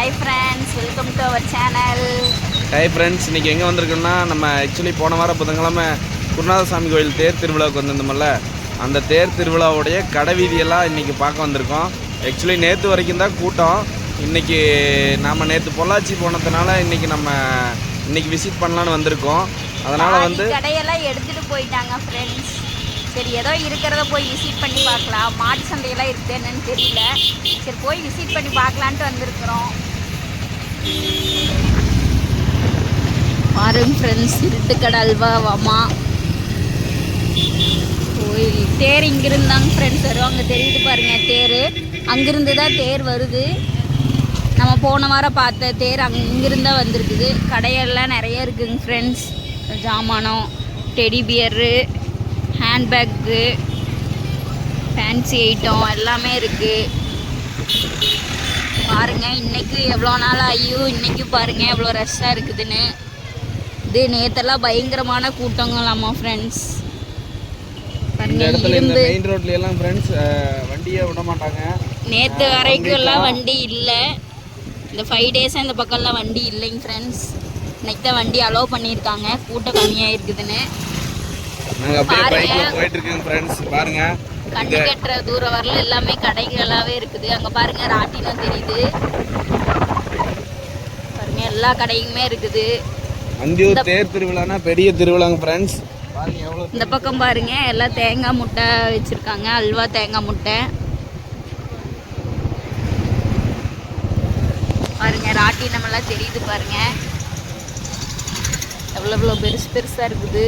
Hi friends welcome to our channel hi friends இன்றைக்கி எங்கே வந்திருக்கோம்னா நம்ம ஆக்சுவலி போன வாரம் புதன்கிழமை குருநாதசாமி கோயில் தேர் திருவிழாவுக்கு வந்திருந்தோம்ல அந்த தேர் திருவிழாவுடைய கடை வீதியெல்லாம் இன்றைக்கி பார்க்க வந்திருக்கோம். ஆக்சுவலி நேற்று வரைக்கும் தான் கூட்டம். இன்றைக்கி நாம் நேற்று பொள்ளாச்சி போனதுனால இன்றைக்கி நம்ம இன்றைக்கி விசிட் பண்ணலான்னு வந்திருக்கோம். அதனால் வந்து கடையெல்லாம் எடுத்துட்டு போயிட்டாங்க ஃப்ரெண்ட்ஸ் சரி ஏதோ இருக்கிறத போய் விசிட் பண்ணி பார்க்கலாம். மாட்டு சந்தையெல்லாம் இருக்குது என்னன்னு தெரியல. சரி போய் விசிட் பண்ணி பார்க்கலான்ட்டு வந்திருக்கிறோம். பாருங்க ஃப்ரெண்ட்ஸ் இருட்டுக்கடை அல்வாவாமா கோயில். தேர் இங்கிருந்தாங்க ஃப்ரெண்ட்ஸ் வருவாங்க தெரியுது பாருங்க தேர். அங்கிருந்து தான் தேர் வருது. நம்ம போன வாரம் பார்த்த தேர் அங்க இங்கிருந்து வந்துருக்குது. வந்திருக்குது கடையெல்லாம் நிறைய இருக்குங்க friends ஜாமானம் teddy bear handbag fancy item எல்லாமே இருக்குது பாருங்க இன்னைக்கு எவ்வளோ நாள் ஐயோ இன்னைக்கு பாருங்க எவ்வளோ ரஷ்ஷாக இருக்குதுன்னு. இது நேத்தெல்லாம் பயங்கரமான கூட்டங்களாமா ஃப்ரெண்ட்ஸ் நேற்று வரைக்கும் எல்லாம் வண்டி இல்லை. இந்த ஃபைவ் டேஸாக இந்த பக்கம்லாம் வண்டி இல்லைங்க ஃப்ரெண்ட்ஸ் இன்னைக்கு தான் வண்டி அலோவ் பண்ணியிருக்காங்க. கூட்டம் கம்மியாக இருக்குதுன்னு பாருங்க. கண்ணு கட்டுற தூரம் வரல எல்லாமே கடைகளாகவே இருக்குது. அங்கே பாருங்க ராட்டினம் தெரியுது. பாருங்க எல்லா கடையுமே இருக்குது. அந்தியூர் தேர் திருவிழானா பெரிய திருவிழாங்க ஃப்ரெண்ட்ஸ் இந்த பக்கம் பாருங்க எல்லாம் தேங்காய் முட்டை வச்சிருக்காங்க அல்வா தேங்காய் முட்டை. பாருங்க ராட்டினம் எல்லாம் தெரியுது பாருங்க. எவ்வளோ எவ்வளோ பெருசு பெருசாக இருக்குது.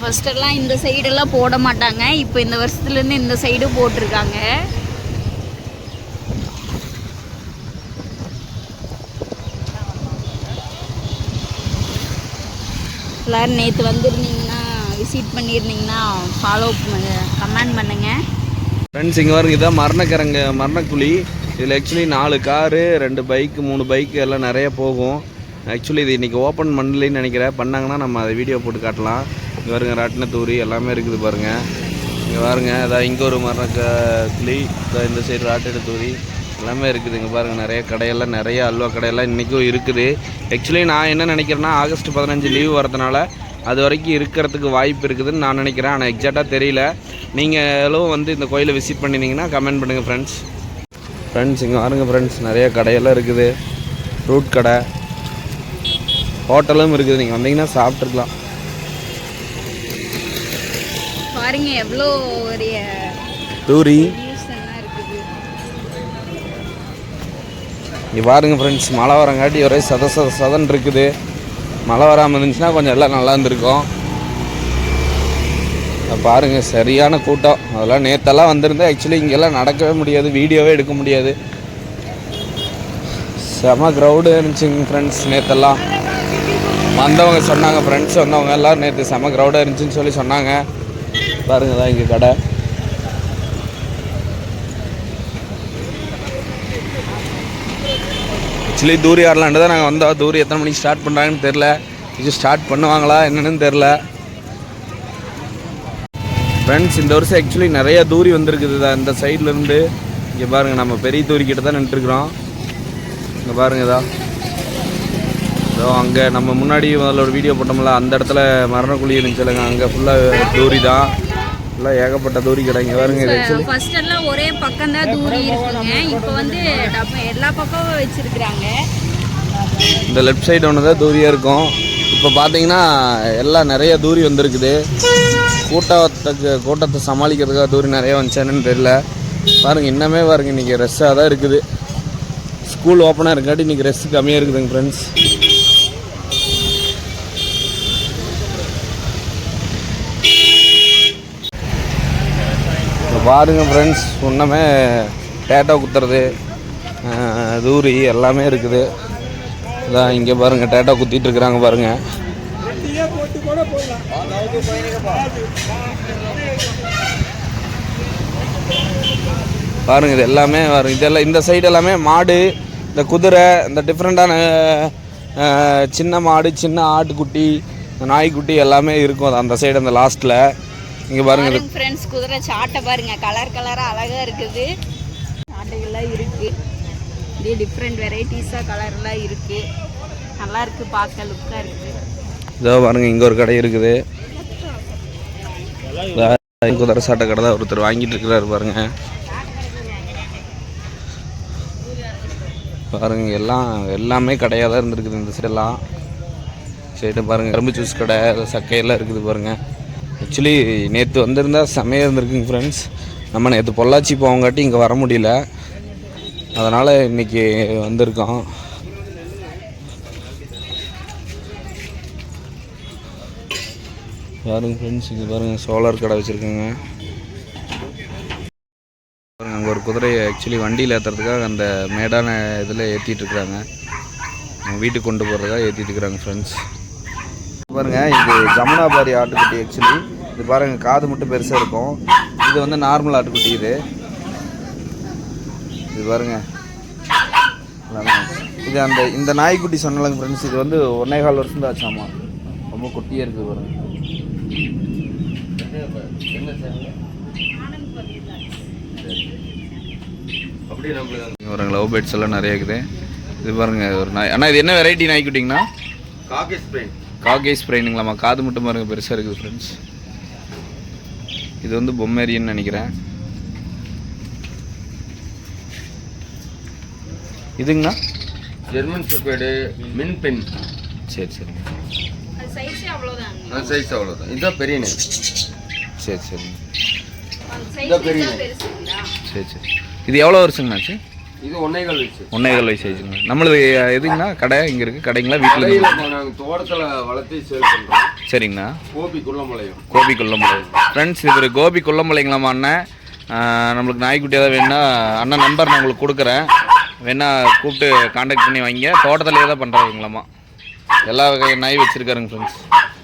ஃபஸ்ட்டெல்லாம் இந்த சைடெல்லாம் போட மாட்டாங்க. இப்போ இந்த வருஷத்துலேருந்து இந்த சைடு போட்டிருக்காங்க. எல்லோரும் நேற்று வந்திருந்தீங்கன்னா விசிட் பண்ணியிருந்தீங்கன்னா ஃபாலோ பண்ணுங்க கமெண்ட் பண்ணுங்கள் ஃப்ரெண்ட்ஸ் இங்கே பாருங்க இதான் மரணக்கரங்க மரணக்குழி. இதில் ஆக்சுவலி நாலு காரு ரெண்டு பைக்கு மூணு பைக்கு எல்லாம் நிறைய போகும். ஆக்சுவலி இது இன்றைக்கி ஓப்பன் பண்ணலைன்னு நினைக்கிறேன். பண்ணாங்கன்னா நம்ம அதை வீடியோ போட்டு காட்டலாம். பாருங்க ராட்டினத்தூரி எல்லாமே இருக்குது பாருங்கள் இங்கே பாருங்க அதான் இங்கே ஒரு மரணக்க க இதோ இந்த சைடு ராட்டின தூரி எல்லாமே இருக்குது. இங்கே பாருங்கள் நிறைய கடையெல்லாம் நிறைய அல்வா கடையெல்லாம் இன்றைக்கும் இருக்குது. ஆக்சுவலி நான் என்ன நினைக்கிறேன்னா ஆகஸ்ட் பதினஞ்சு லீவ் வரதுனால அது வரைக்கும் இருக்கிறதுக்கு வாய்ப்பு இருக்குதுன்னு நான் நினைக்கிறேன். ஆனால் எக்ஸாக்டாக தெரியல. நீங்களும் வந்து இந்த கோயிலை விசிட் பண்ணியிருந்தீங்கன்னா கமெண்ட் பண்ணுங்கள் ஃப்ரெண்ட்ஸ் ஃப்ரெண்ட்ஸ் இங்கே பாருங்க ஃப்ரெண்ட்ஸ் நிறைய கடையெல்லாம் இருக்குது. ஃப்ரூட் கடை ஹோட்டலும் இருக்குது. நீங்கள் வந்தீங்கன்னா சாப்பிட்ருக்கலாம் பாருங்க எவ்வளோ ஒரு தூரி. இங்கே பாருங்க ஃப்ரெண்ட்ஸ் மழை வரங்காட்டி ஒரே சத சத சதன் இருக்குது. மழை வராமல் இருந்துச்சுன்னா கொஞ்சம் எல்லாம் நல்லா இருந்திருக்கும். இதை பாருங்க சரியான கூட்டம். அதெல்லாம் நேத்தெல்லாம் வந்திருந்தா ஆக்சுவலி இங்கெல்லாம் நடக்கவே முடியாது வீடியோவே எடுக்க முடியாது. செம க்ரௌடு இருந்துச்சுங்க ஃப்ரெண்ட்ஸ் நேத்தெல்லாம். வந்தவங்க சொன்னாங்க ஃப்ரெண்ட்ஸ் வந்தவங்க எல்லாம் நேற்று செம க்ரௌடாக இருந்துச்சுன்னு சொல்லி சொன்னாங்க. பாருங்க தான் இங்கே கடை. ஆக்சுவலி தூரி ஆடலான்ட்டு தான் நாங்கள் வந்தோம். தூரி எத்தனை மணிக்கு ஸ்டார்ட் பண்ணுறாங்கன்னு தெரில இது ஸ்டார்ட் பண்ணுவாங்களா என்னென்னு தெரில ஃப்ரெண்ட்ஸ் இந்த வருஷம் ஆக்சுவலி நிறையா தூரி வந்திருக்குது தான் இந்த சைட்லேருந்து இங்கே பாருங்கள் நம்ம பெரிய தூரி கிட்ட தான் நின்றுருக்குறோம் இங்கே பாருங்க இதா. இதோ அங்கே நம்ம முன்னாடி முதல்ல ஒரு வீடியோ போட்டோம்ல அந்த இடத்துல மரணக்குழி இருந்துச்சுலங்க அங்கே ஃபுல்லாக தூரி தான் ஃபுல்லாக ஏகப்பட்ட தூரி கடை இங்கே பாருங்க ஃபர்ஸ்ட் எல்லாம் ஒரே பக்கம் தான் தூரி இருக்குங்க. இப்போ வந்து எல்லா பக்கமும் வச்சிருக்கிறாங்க. இந்த லெஃப்ட் சைடு ஒன்று தான் தூரியாக இருக்கும். இப்போ பார்த்தீங்கன்னா எல்லாம் நிறைய தூரி வந்திருக்குது. கூட்டத்துக்கு கூட்டத்தை சமாளிக்கிறதுக்காக தூரி நிறைய வந்துச்சானு தெரியல. பாருங்கள் இன்னமே பாருங்க இன்றைக்கி ரெஸ்ஸாக தான் இருக்குது. ஸ்கூல் ஓப்பனாக இருக்காட்டி இன்றைக்கி ரெஸ்ட் கம்மியாக இருக்குதுங்க ஃப்ரெண்ட்ஸ் பாருங்க ஃப்ரெண்ட்ஸ் ஒன்றுமே டேட்டா குத்துறது தூரி எல்லாமே இருக்குது. இதான் இங்கே பாருங்க டேட்டா குத்திட்டு இருக்கிறாங்க பாருங்க. பாருங்க இது எல்லாமே வரும் இதெல்லாம் இந்த சைடு எல்லாமே மாடு இந்த குதிரை இந்த டிஃப்ரெண்ட்டான சின்ன மாடு சின்ன ஆட்டுக்குட்டி நாய்க்குட்டி எல்லாமே இருக்கும். அந்த சைடு அந்த லாஸ்ட்டில் இங்கே பாருங்க. ஃப்ரெண்ட்ஸ் குதிரை சாட்டை பாருங்க. கலர் கலரா அழகா இருக்குது. ஆட்டைகள்லாம் இருக்குது இதே டிஃப்ரெண்ட் வெரைட்டிஸாக கலர்லாம் இருக்குது நல்லா இருக்குது பார்க்க லுக்காக இருக்குது இதோ பாருங்க இங்கே ஒரு கடை இருக்குது. குதிரை சாட்டை கடை தான் ஒருத்தர் வாங்கிட்டு இருக்கிறாரு பாருங்க. பாருங்க எல்லாம் எல்லாமே கடையாக தான் இருந்திருக்குது இந்த சைடெல்லாம் சைடு பாருங்க கரும்பு ஜூஸ் கடை சக்கையெல்லாம் இருக்குது பாருங்க. ஆக்சுவலி நேற்று வந்திருந்தா செமையாக இருந்திருக்குங்க ஃப்ரெண்ட்ஸ் நம்ம நேற்று பொள்ளாச்சி போவங்காட்டி இங்கே வர முடியல. அதனால் இன்னைக்கு வந்திருக்கோம். பாருங்க ஃப்ரெண்ட்ஸ் இது பாருங்கள் சோலார் கடை வச்சுருக்கோங்க. அங்கே ஒரு குதிரையை ஆக்சுவலி வண்டியில் ஏற்றுறதுக்காக அந்த மேடான இதில் ஏற்றிட்டு இருக்கிறாங்க வீட்டுக்கு கொண்டு போகிறதுக்காக ஏற்றிட்டுருக்குறாங்க ஃப்ரெண்ட்ஸ் பாருங்கள் இது ஜமுனாபாரி ஆட்டுக்குட்டி ஆக்சுவலி இது பாருங்க காது மட்டும் பெருசாக இருக்கும். இது வந்து நார்மல் ஆட்டுக்குட்டி இது. இது பாருங்க. எல்லாமே. இது அந்த இந்த நாய்க்குட்டி சொன்னலங்க ஃப்ரெண்ட்ஸ் இது வந்து ஒன்னே கால் வருஷம் தான் ஆச்சாமா ரொம்ப குட்டியாக இருக்குது பாருங்க. பாருங்க லவ் பேர்ட்ஸ் எல்லாம் நிறைய இருக்குது. இது பாருங்க ஒரு நாய். அண்ணா இது என்ன வெரைட்டி நாய்க்குட்டிங்கண்ணா? காக்கி ஸ்ப்ரெயின் காகே ஸ்ப்ரைனுங்களாம்மா காது மட்டும் பாருங்க பெருசாக இருக்குது ஃப்ரெண்ட்ஸ் இது வந்து பொம்மேரியன்னு நினைக்கிறேன். இதுங்கண்ணா? German shepherd min pin. சரி சரி. அது சைஸே அவ்வளோதாங்க அந்த சைஸ் அவ்வளோதான் இதுதான் பெரிய நெய் சரி சரி. அந்த இதான் பெரிய சரி சரி. இது எவ்வளோ வருஷங்கண்ணாச்சு இது ஒன்னேகால் வச்சு. ஒன்னேகால் வயசு ஆயிடுச்சுங்க நம்மளது எதுங்கண்ணா? கடை இங்கே இருக்குது கடைங்களா? வீட்டில் நாங்கள் தோட்டத்தில் வளர்த்து சேல் பண்ணுறோம் சரிங்கண்ணா. கோபி குள்ளமலையம். கோபி கொல்லமலை ஃப்ரெண்ட்ஸ் இவர் கோபி கொல்லமலைங்களாமா அண்ணன் நம்மளுக்கு நாய்க்குட்டி ஏதாவது வேணா அண்ணன் நம்பர் நான் உங்களுக்கு கொடுக்குறேன். வேணா கூப்பிட்டு காண்டாக்ட் பண்ணி வாங்கிங்க. தோட்டத்திலேயே தான் பண்ணுறாருங்களாமா எல்லா வகை நாய் வச்சுருக்காருங்க ஃப்ரெண்ட்ஸ்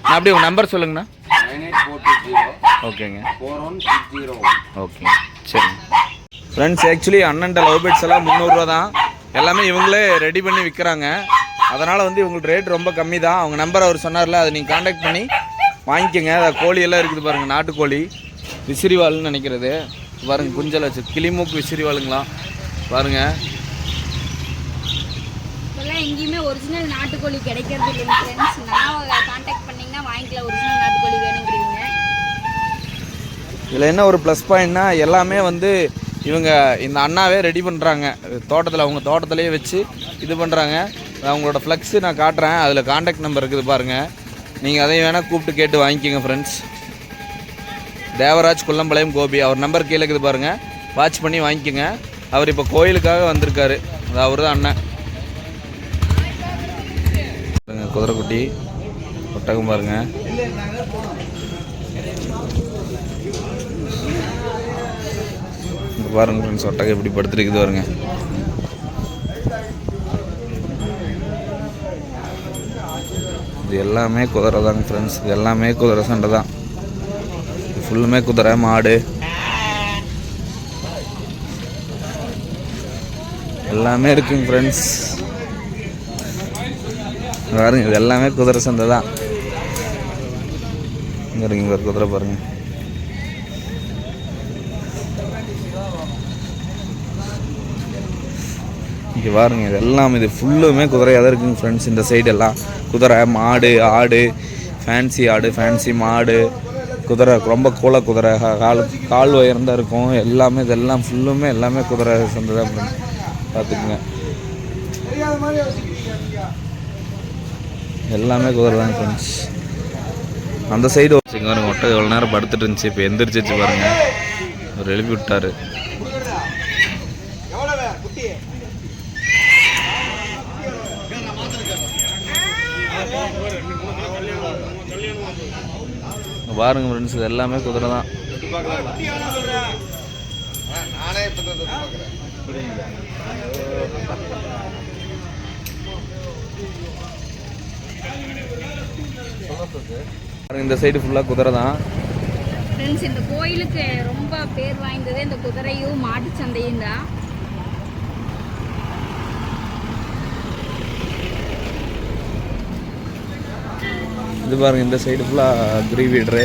நான் அப்படியே உங்கள் நம்பர் சொல்லுங்கண்ணா. Nine eight four two zero. ஓகேங்க. Four one six zero okay. சரிங்க. ஃப்ரெண்ட்ஸ் ஆக்சுவலி அண்ணன்ட்ட லவ் பேட்ஸ் எல்லாம் முந்நூறுரூவா தான். எல்லாமே இவங்களே ரெடி பண்ணி விற்கிறாங்க அதனால் வந்து இவங்களுக்கு ரேட் ரொம்ப கம்மி தான் அவங்க நம்பர் அவர் சொன்னார்ல அதை நீங்கள் காண்டாக்ட் பண்ணி வாங்கிக்கோங்க. அது கோழி எல்லாம் இருக்குது பாருங்கள் நாட்டுக்கோழி. விசிறிவால்னு நினைக்கிறது. பாருங்க குஞ்சல் வச்சு. கிளிமூக்கு விசிறிவாளுங்களாம் இப்போல்லாம் எங்கேயுமே ஒரிஜினல் நாட்டுக்கோழி கிடைக்கிறது இல்லைங்க ஃப்ரெண்ட்ஸ் நான் காண்டாக்ட் பண்ணிங்கன்னா வாங்கிக்கலாம். ஒரிஜினல் நாட்டுக்கோழி வேணுங்கிறீங்க. இதில் என்ன ஒரு ப்ளஸ் பாயிண்ட்னா எல்லாமே வந்து இவங்க இந்த அண்ணாவே ரெடி பண்ணுறாங்க தோட்டத்தில் அவங்க தோட்டத்திலேயே வச்சு இது பண்ணுறாங்க அவங்களோட ஃப்ளெக்ஸு நான் காட்டுறேன். அதில் காண்டாக்ட் நம்பர் இருக்குது பாருங்கள் நீங்கள் அதையும் வேணால் கூப்பிட்டு கேட்டு வாங்கிக்கோங்க ஃப்ரெண்ட்ஸ் தேவராஜ் குள்ளம்பாளையம் கோபி அவர் நம்பர் கீழே இருக்குது பாருங்கள் வாட்ச் பண்ணி வாங்கிக்கோங்க. அவர் இப்போ கோயிலுக்காக வந்திருக்காரு. அது அவர் தான் அண்ணன் குதிரைக்குட்டி ஒட்டகம் பாருங்கள் பாருங்க ஃப்ரெண்ட்ஸ் ஒட்டகம் எப்படி படுத்துருக்குது பாருங்க. இது எல்லாமே குதிரை தாங்க ஃப்ரெண்ட்ஸ் இது எல்லாமே குதிரை சண்டை தான். ஃபுல்லுமே குதிரை மாடு. எல்லாமே இருக்குங்க ஃப்ரெண்ட்ஸ் பாருங்க இது எல்லாமே குதிரை சந்தை தான். இங்கே இருக்குங்க ஒரு குதிரை பாருங்க. இங்கே பாருங்கள் இது எல்லாம் இது ஃபுல்லுமே குதிரையாக தான் இருக்குங்க ஃப்ரெண்ட்ஸ் இந்த சைடெல்லாம் குதிரை மாடு ஆடு ஃபேன்சி ஆடு ஃபேன்சி மாடு குதிரை ரொம்ப கோல குதிரை. கால் கால் உயர்ந்தா இருக்கும். எல்லாமே இதெல்லாம் ஃபுல்லுமே எல்லாமே குதிரை சந்ததாக பார்த்துக்குங்க. எல்லாமே குதிரை தான் ஃப்ரெண்ட்ஸ் அந்த சைடு வச்சுங்க ஒட்டை எவ்வளோ நேரம் படுத்துட்டு இருந்துச்சு. இப்போ எந்திரிச்சிச்சு பாருங்க. அவர் எழுப்பி விட்டார். பாருங்க ஃப்ரெண்ட்ஸ் இது எல்லாமே குதிரை தான். பாருங்க இந்த சைடு ஃபுல்லாக குதிரை தான். ஃப்ரெண்ட்ஸ் இந்த கோயிலுக்கு ரொம்ப பேர் வாய்ந்தது இந்த குதிரையும் மாட்டு சந்தையும் தான். இது பாருங்க இந்த சைடு ஃபுல்லாக த்ரீ வீடரு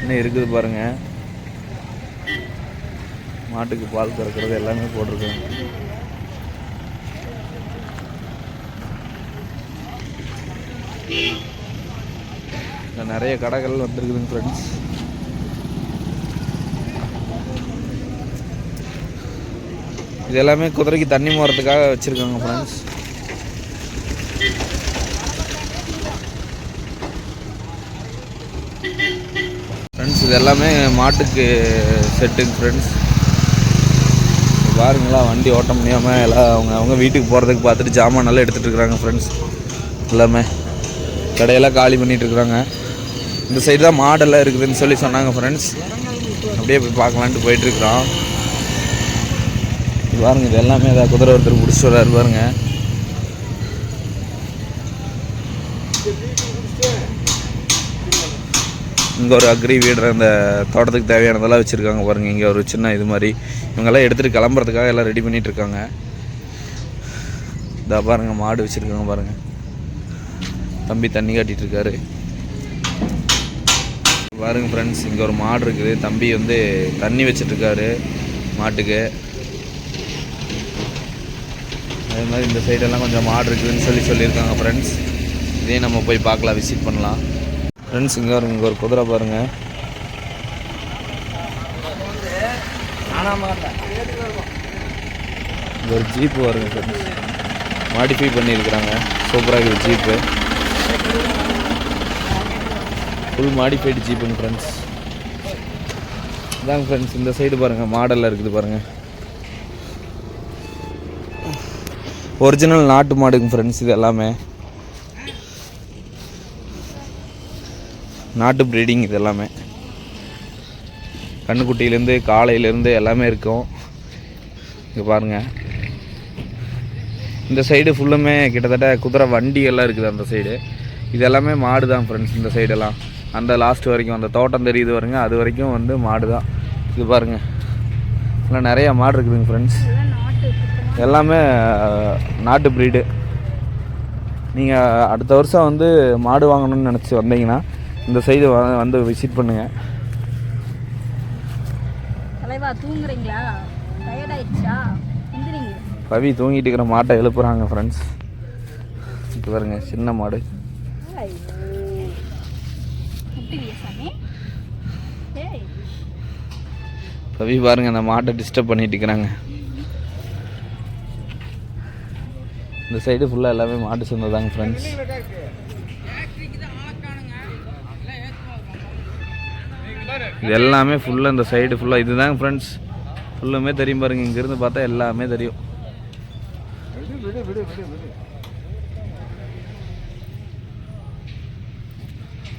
இன்னும் இருக்குது பாருங்க. மாட்டுக்கு பால் கறக்கிறது எல்லாமே போட்டிருக்காங்க நிறைய கடைகள் வந்துருக்குதுங்க ஃப்ரெண்ட்ஸ் இது எல்லாமே குதிரைக்கு தண்ணி போகிறதுக்காக வச்சுருக்காங்க ஃப்ரெண்ட்ஸ் ஃப்ரெண்ட்ஸ் இது எல்லாமே மாட்டுக்கு செட்டுங்க ஃப்ரெண்ட்ஸ் பாருங்களா வண்டி ஓட்ட முடியாமல் எல்லாம் அவங்க அவங்க வீட்டுக்கு போகிறதுக்கு பார்த்துட்டு ஜாமான் நல்லா எடுத்துகிட்டு இருக்கிறாங்க ஃப்ரெண்ட்ஸ் எல்லாமே. கடையெல்லாம் காலி பண்ணிகிட்ருக்குறாங்க இந்த சைடு தான் மாடெல்லாம் இருக்குதுன்னு சொல்லி சொன்னாங்க ஃப்ரெண்ட்ஸ் அப்படியே போய் பார்க்கலான்ட்டு போயிட்டுருக்குறோம் இது பாருங்க இது எல்லாமே ஏதாவது குதிரை ஒருத்தர் பிடிச்சி வர்றாரு பாருங்கள் இங்கே ஒரு அக்ரி வீடுற அந்த தோட்டத்துக்கு தேவையானதெல்லாம் வச்சுருக்காங்க பாருங்கள் இங்கே ஒரு சின்ன இது மாதிரி. இவங்கெல்லாம் எடுத்துகிட்டு கிளம்புறதுக்காக எல்லாம் ரெடி பண்ணிகிட்டு இருக்காங்க. இதா பாருங்கள் மாடு வச்சுருக்காங்க பாருங்கள் தம்பி தண்ணி காட்டிகிட்டு இருக்காரு. பாருங்க ஃப்ரெண்ட்ஸ் இங்கே ஒரு மாடு இருக்குது. தம்பி வந்து தண்ணி வச்சிட்ருக்காரு மாட்டுக்கு. அதே மாதிரி இந்த சைடெல்லாம் கொஞ்சம் மாடு இருக்குதுன்னு சொல்லி சொல்லியிருக்காங்க ஃப்ரெண்ட்ஸ் இதையும் நம்ம போய் பார்க்கலாம் விசிட் பண்ணலாம். ஃப்ரெண்ட்ஸ் இங்கே இருக்கும் இங்கே ஒரு குதிரை பாருங்க. இங்கே ஒரு ஜீப்பு வருங்க ஃப்ரெண்ட்ஸ் மாடிஃபை பண்ணியிருக்கிறாங்க. சூப்பராக இருக்குது ஜீப்பு ஃபுல் மாடிஃபைடு ஜீப்புங்க ஃப்ரெண்ட்ஸ் இதாங்க ஃப்ரெண்ட்ஸ் இந்த சைடு பாருங்கள் மாடலில் இருக்குது பாருங்கள் ஒரிஜினல் நாட்டு மாடுங்க ஃப்ரெண்ட்ஸ் இது எல்லாமே. நாட்டு ப்ரீடிங் இது எல்லாமே கண்ணுக்குட்டியிலேருந்து காலையிலேருந்து எல்லாமே இருக்கும். இங்கே பாருங்கள் இந்த சைடு ஃபுல்லுமே கிட்டத்தட்ட குதிரை வண்டியெல்லாம் இருக்குது அந்த சைடு இது எல்லாமே மாடு தான் ஃப்ரெண்ட்ஸ் இந்த சைடெல்லாம் அந்த லாஸ்ட் வரைக்கும் அந்த தோட்டம் தெரியுது வருங்க அது வரைக்கும் வந்து மாடு தான் இது பாருங்கள் எல்லாம் நிறையா மாடு இருக்குதுங்க ஃப்ரெண்ட்ஸ் எல்லாமே நாட்டு ப்ரீடு நீங்கள் அடுத்த வருஷம் வந்து மாடு வாங்கணும்னு நினச்சி வந்தீங்கன்னா இந்த சைடு வந்து விசிட் பண்ணுங்கள் தலைவா தூங்குறீங்களா? பவி தூங்கிட்டு இருக்கிற மாட்டை எழுப்புறாங்க ஃப்ரெண்ட்ஸ் இப்போ பாருங்க சின்ன மாடு. பவி பாருங்க அந்த மாட்டை டிஸ்டர்ப் பண்ணிட்டு இருக்கிறாங்க. இந்த சைடு ஃபுல்லாக எல்லாமே மாட்டு சேர்ந்ததாங்க ஃப்ரெண்ட்ஸ் இது எல்லாமே ஃபுல்லாக இந்த சைடு ஃபுல்லாக இதுதாங்க ஃப்ரெண்ட்ஸ் ஃபுல்லுமே தெரியும் பாருங்க இங்கேருந்து பார்த்தா எல்லாமே தெரியும்.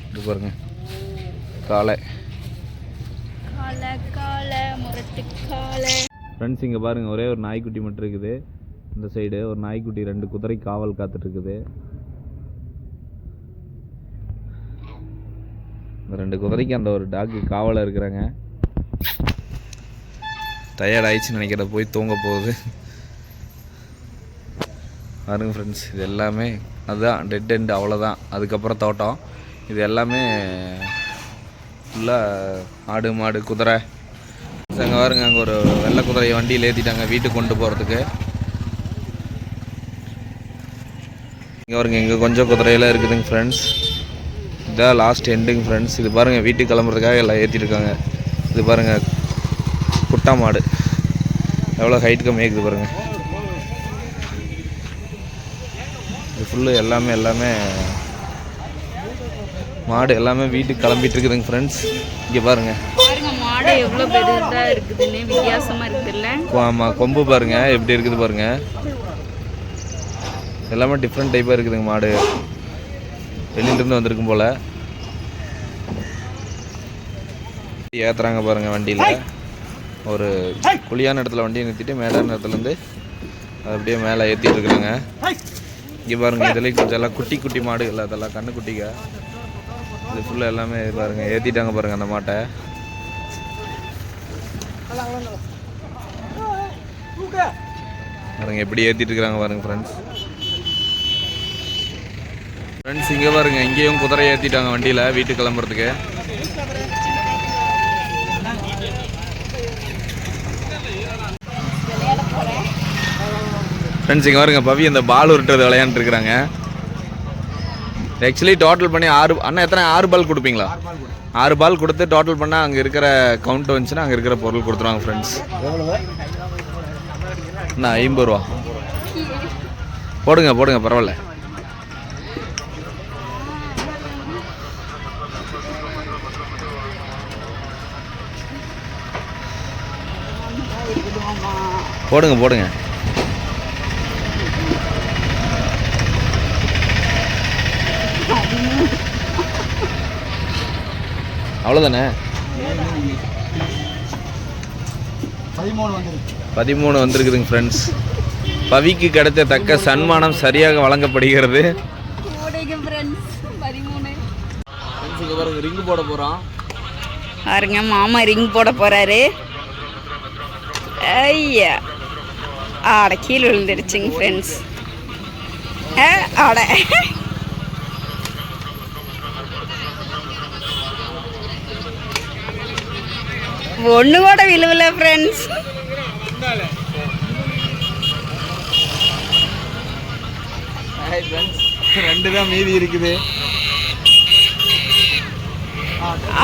இது பாருங்க காலை ஃப்ரெண்ட்ஸ் இங்கே பாருங்கள் ஒரே ஒரு நாய்க்குட்டி மட்டும் இருக்குது. இந்த சைடு ஒரு நாய்க்குட்டி ரெண்டு குதிரை காவல் காத்துட்டு இருக்குது இந்த ரெண்டு குதிரைக்கு அந்த ஒரு டாக்கு காவலில் இருக்கிறாங்க. டயர்ட் ஆயிடுச்சுன்னு நினைக்கிறத போய் தூங்க போகுது. பாருங்க ஃப்ரெண்ட்ஸ் இது எல்லாமே அதுதான் டெட் எண்ட் அவ்வளோதான் அதுக்கப்புறம் தோட்டம். இது எல்லாமே ஃபுல்லாக ஆடு மாடு குதிரை. அங்கே பாருங்க அங்கே ஒரு வெள்ளை குதிரையை வண்டியில் ஏற்றிட்டாங்க வீட்டுக்கு கொண்டு போகிறதுக்கு இங்கே பாருங்க இங்கே கொஞ்சம் குதிரையெல்லாம் இருக்குதுங்க ஃப்ரெண்ட்ஸ் இதான் லாஸ்ட் எண்டுங்க ஃப்ரெண்ட்ஸ் இது பாருங்கள் வீட்டுக்கு கிளம்புறதுக்காக எல்லாம் ஏற்றிருக்காங்க இது பாருங்கள் குட்டா மாடு. எவ்வளோ ஹைட் கம்மியாக இருக்குது பாருங்கள் இது ஃபுல்லு எல்லாமே எல்லாமே மாடு எல்லாமே வீட்டுக்கு கிளம்பிட்டு இருக்குதுங்க ஃப்ரெண்ட்ஸ் இங்கே பாருங்கள் பாருங்க மாடு எவ்வளோ பெருசாக இருக்குதுன்னு வித்தியாசமா இருக்குதுல்ல ஆமாம் கொம்பு பாருங்க எப்படி இருக்குது பாருங்க. எல்லாமே டிஃப்ரெண்ட் டைப்பாக இருக்குதுங்க மாடு. வெளியிலேருந்து வந்திருக்கும் போல். ஏற்றுறாங்க பாருங்க வண்டியில். ஒரு குழியான இடத்துல வண்டியை நிறுத்திட்டு மேலான இடத்துலேருந்து அது அப்படியே மேலே ஏற்றிட்டு இருக்கிறாங்க இங்கே பாருங்க இதுலேயும் கொஞ்சம் எல்லாம் குட்டி குட்டி மாடுகள் அதெல்லாம் கண்ணு குட்டிங்க. இது ஃபுல்லாக எல்லாமே பாருங்க ஏற்றிட்டாங்க பாருங்க அந்த மாட்டை. பாருங்க எப்படி ஏற்றிட்டு இருக்கிறாங்க பாருங்க ஃப்ரெண்ட்ஸ் ஃப்ரெண்ட்ஸ் இங்கே பாருங்க இங்கேயும் குதிரை ஏற்றிட்டாங்க வண்டியில் வீட்டுக்கு கிளம்புறதுக்கு. ஃப்ரெண்ட்ஸ் இங்கே பாருங்க பவி அந்த பால் உருட்டுறது விளையாண்டுருக்குறாங்க ஆக்சுவலி டோட்டல் பண்ணி ஆறு அண்ணா எத்தனை ஆறு பால் கொடுப்பீங்களா? ஆறு பால் கொடுத்து டோட்டல் பண்ணால் அங்கே இருக்கிற கவுண்ட் வந்துச்சுன்னா அங்கே இருக்கிற பொருள் கொடுத்துருவாங்க ஃப்ரெண்ட்ஸ் அண்ணா ஐம்பது ரூபா. போடுங்க போடுங்க பரவாயில்ல. போடுங்க போடுங்க. அவ்வளோதானே பதிமூணு வந்திருக்குதுங்க ஃப்ரெண்ட்ஸ் பவிக்கு கிடைத்த தக்க சன்மானம் சரியாக வழங்கப்படுகிறது. ரிங் போட போகிறோம் பாருங்க மாமா ரிங் போட போறாரு. ஐயா. ஆட கீழே விழுந்துடுச்சுங்க ஃப்ரெண்ட்ஸ் ஆட. ஒன்று கூட விழுவல ஃப்ரெண்ட்ஸ் ரெண்டு தான் மீதி இருக்குது.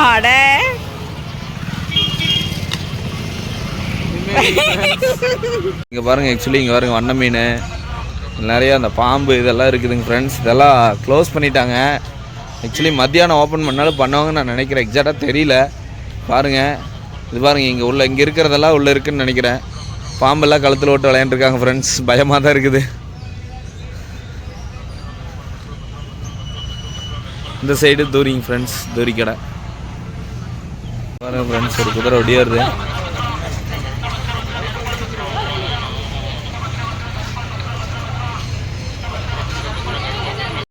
ஆட. இங்கே பாருங்க ஆக்சுவலி இங்கே பாருங்க வண்ண மீன். நிறையா அந்த பாம்பு இதெல்லாம் இருக்குதுங்க ஃப்ரெண்ட்ஸ் இதெல்லாம் க்ளோஸ் பண்ணிட்டாங்க. ஆக்சுவலி மத்தியானம் ஓப்பன் பண்ணாலும் பண்ணுவாங்கன்னு நான் நினைக்கிறேன். எக்ஸாக்டாக தெரியல. பாருங்கள் இது பாருங்கள் இங்கே உள்ள இங்கே இருக்கிறதெல்லாம் உள்ளே இருக்குன்னு நினைக்கிறேன். பாம்பெல்லாம் கழுத்தில் விட்டு விளையாண்டுருக்காங்க ஃப்ரெண்ட்ஸ் பயமாக தான் இருக்குது. இந்த சைடு தூரிங்க ஃப்ரெண்ட்ஸ் தூரி கடை பாருங்கள் ஃப்ரெண்ட்ஸ் ஒரு குதிரை ஒடியாருது.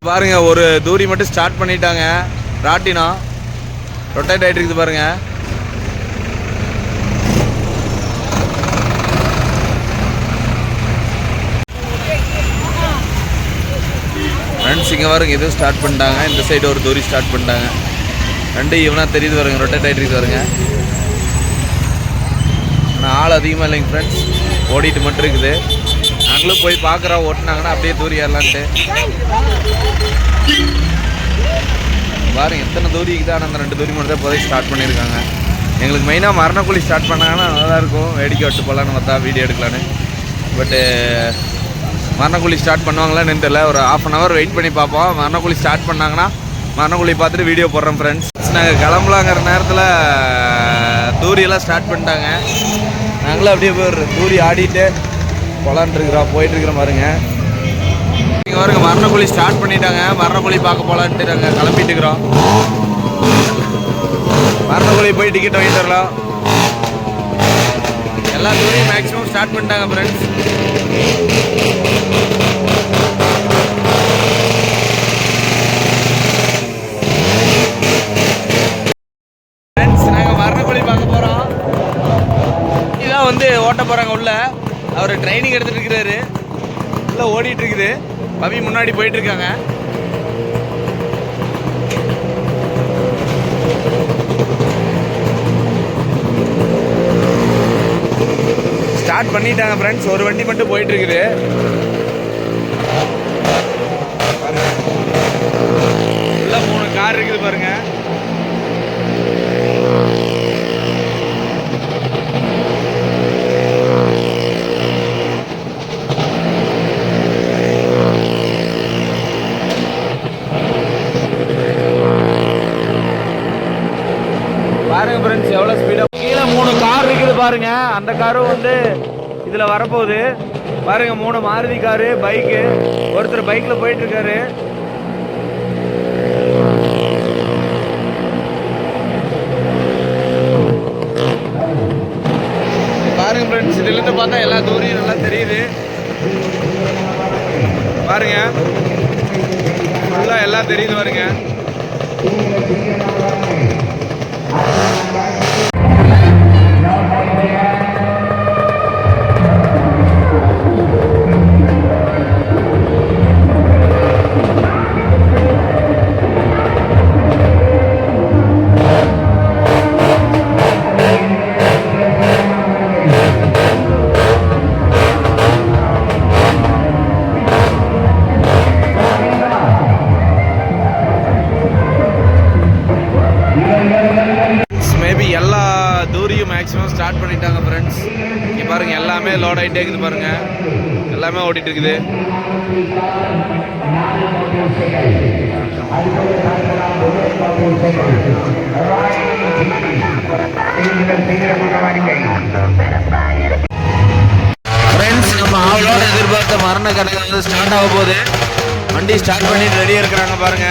பாருங்க ஒரு தூரி மட்டும் ஸ்டார்ட் பண்ணிட்டாங்க. ராட்டினா ரொட்டேட் ஆகிட்டு இருக்குது பாருங்க. ஃப்ரெண்ட்ஸ் இங்கே பாருங்க இதுவும் ஸ்டார்ட் பண்ணிட்டாங்க. இந்த சைடு ஒரு தூரி ஸ்டார்ட் பண்ணிட்டாங்க. ரெண்டு இவனா தெரியுது பாருங்க ரொட்டேட் ஆகிட்டு இருக்குது பாருங்க. ஆனால் ஆள் அதிகமாக இல்லைங்க ஃப்ரெண்ட்ஸ் ஓடிட்டு மட்டும் இருக்குது. நாங்களும் போய் பார்க்குறோம் ஓட்டினாங்கன்னா அப்படியே தூரி ஏறலான்ட்டு. பாருங்க எத்தனை தூரிக்கு தான் அந்த ரெண்டு தூரி மட்டும் தான் இப்போதைக்கு ஸ்டார்ட் பண்ணியிருக்காங்க. எங்களுக்கு மெயினாக மரணக்குழி ஸ்டார்ட் பண்ணாங்கன்னா நல்லா இருக்கும். வேடிக்கை விட்டு போகலான்னு பார்த்தா வீடியோ எடுக்கலான்னு. பட்டு மரணக்குழி ஸ்டார்ட் பண்ணுவாங்களான்னு தெரியல. ஒரு ஆஃப் அன் ஹவர் வெயிட் பண்ணி பார்ப்போம். மரணக்குழி ஸ்டார்ட் பண்ணாங்கன்னா மரணக்குழி பார்த்துட்டு வீடியோ போடுறோம் ஃப்ரெண்ட்ஸ் நாங்கள் கிளம்பலாங்கிற நேரத்தில் தூரியெல்லாம் ஸ்டார்ட் பண்ணிட்டாங்க. நாங்களும் அப்படியே போய் தூரி ஆடிட்டு போலான்ட்டு இருக்கிறோம் பாருங்கள் பாருங்க. இங்கே பாருங்க மரணக்குழி ஸ்டார்ட் பண்ணிட்டாங்க. மரணக்குழி பார்க்க போலான்ட்டு நாங்கள் கிளம்பிட்டு இருக்கிறோம். மரணக்குழி போய் டிக்கெட் வாங்கிட்டு வரலாம். எல்லா தூரையும் மேக்ஸிமம் ஸ்டார்ட் பண்ணிட்டாங்க ஃப்ரெண்ட்ஸ் ஃப்ரெண்ட்ஸ் நாங்கள் மரணக்குழி பார்க்க போகிறோம் இதான் வந்து ஓட்ட போகிறாங்க உள்ள. அவர் ட்ரைனிங் எடுத்துட்டு இருக்கிறாரு நல்லா ஓடிட்டு இருக்குது பவி முன்னாடி போயிட்டு இருக்காங்க ஸ்டார்ட் பண்ணிட்டாங்க ஃப்ரெண்ட்ஸ் ஒரு வண்டி மட்டும் போயிட்டு இருக்குது எல்லாம் மூணு கார் இருக்குது பாருங்கள் அந்த காரும் வந்து இதில் வரப்போகுது. பாருங்க மூணு மாருதி காரு பைக்கு ஒருத்தர் பைக்கில் போயிட்டுருக்காரு. பாருங்க ஃப்ரெண்ட்ஸ் இதுலேருந்து பார்த்தா எல்லா தூரியும் நல்லா தெரியுது. பாருங்க. ஃபுல்லாக எல்லாம் தெரியுது பாருங்க. Thank. இருக்குது. நம்ம ஆவலோட எதிர்பார்த்த மரண கடை வந்து ஸ்டார்ட் ஆக போகுது. வண்டி ஸ்டார்ட் பண்ணி ரெடியா இருக்கிறாங்க பாருங்க.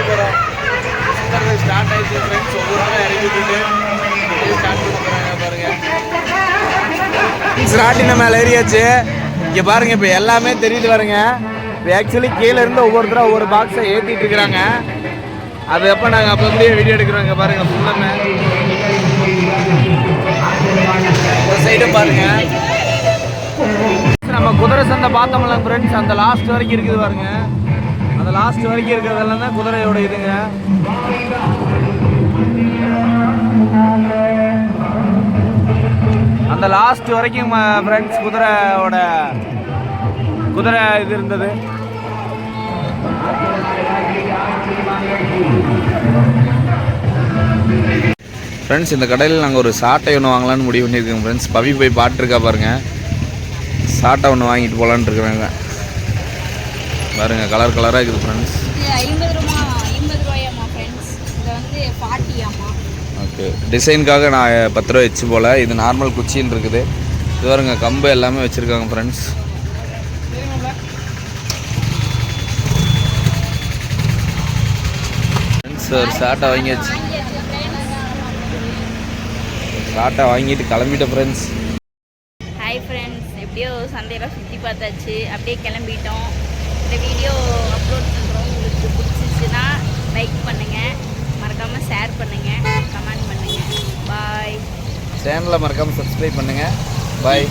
பண்ண போகிறோம் ஸ்டார்ட் ஆகிடுச்சு ஃப்ரெண்ட்ஸ் ஒவ்வொருத்தரும் இறங்கிட்டு ஸ்டார்ட் பண்ண போகிறாங்க பாருங்கள் ராட்டின மேலே ஏறியாச்சு. இங்கே பாருங்க இப்போ எல்லாமே தெரியுது பாருங்க. இப்போ ஆக்சுவலி கீழே இருந்து ஒவ்வொருத்தரும் ஒவ்வொரு பாக்ஸை ஏற்றிட்டு இருக்கிறாங்க. அது எப்போ நாங்கள் அப்போ அப்படியே வீடியோ எடுக்கிறோங்க இங்கே பாருங்கள் ஃபுல்லாமே ஒரு சைடும் பாருங்க. நம்ம குதிரை சந்தை பார்த்தோம்ல ஃப்ரெண்ட்ஸ் அந்த லாஸ்ட் வரைக்கும் இருக்குது பாருங்க. அந்த லாஸ்ட் வரைக்கும் இருக்கிறதெல்லாம் தான் குதிரையோட இதுங்க. அந்த லாஸ்ட் வரைக்கும் ஃப்ரெண்ட்ஸ் குதிரையோட குதிரை இது இருந்தது. ஃப்ரெண்ட்ஸ் இந்த கடையில் நாங்கள் ஒரு சாட்டை ஒன்று வாங்கலாம்னு முடிவு பண்ணியிருக்கோங்க ஃப்ரெண்ட்ஸ் பவி போய் பாட்டுருக்கா பாருங்கள் சாட்டை ஒன்று வாங்கிட்டு போகலான்னு இருக்கிறாங்க. பாருங்க கலர் கலராக இருக்குது ஃப்ரெண்ட்ஸ் ஐம்பது ரூபா ஐம்பது ரூபாயாம்மா ஃப்ரெண்ட்ஸ் இது வந்து ஃபார்ட்டியாம்மா. ஓகே. டிசைனுக்காக நான் பத்து ரூபா வச்சு போல். இது நார்மல் குச்சின்னு இருக்குது. இது பாருங்க கம்பு எல்லாமே வச்சுருக்காங்க ஃப்ரெண்ட்ஸ் ஃப்ரெண்ட்ஸ் ஒரு சாட்டை வாங்கியாச்சு. சாட்டை வாங்கிட்டு கிளம்பிட்டேன் ஃப்ரெண்ட்ஸ் ஹாய் ஃப்ரெண்ட்ஸ் எப்படியோ சந்தையெல்லாம் சுற்றி பார்த்தாச்சு. அப்படியே கிளம்பிட்டோம். இந்த வீடியோ அப்லோட் பண்ணுறோம் உங்களுக்கு பிடிச்சிச்சுன்னா லைக் பண்ணுங்கள் மறக்காமல் ஷேர் பண்ணுங்கள் கமெண்ட் பண்ணுங்கள் பாய் சேனலை மறக்காமல் சப்ஸ்கிரைப் பண்ணுங்கள் பாய்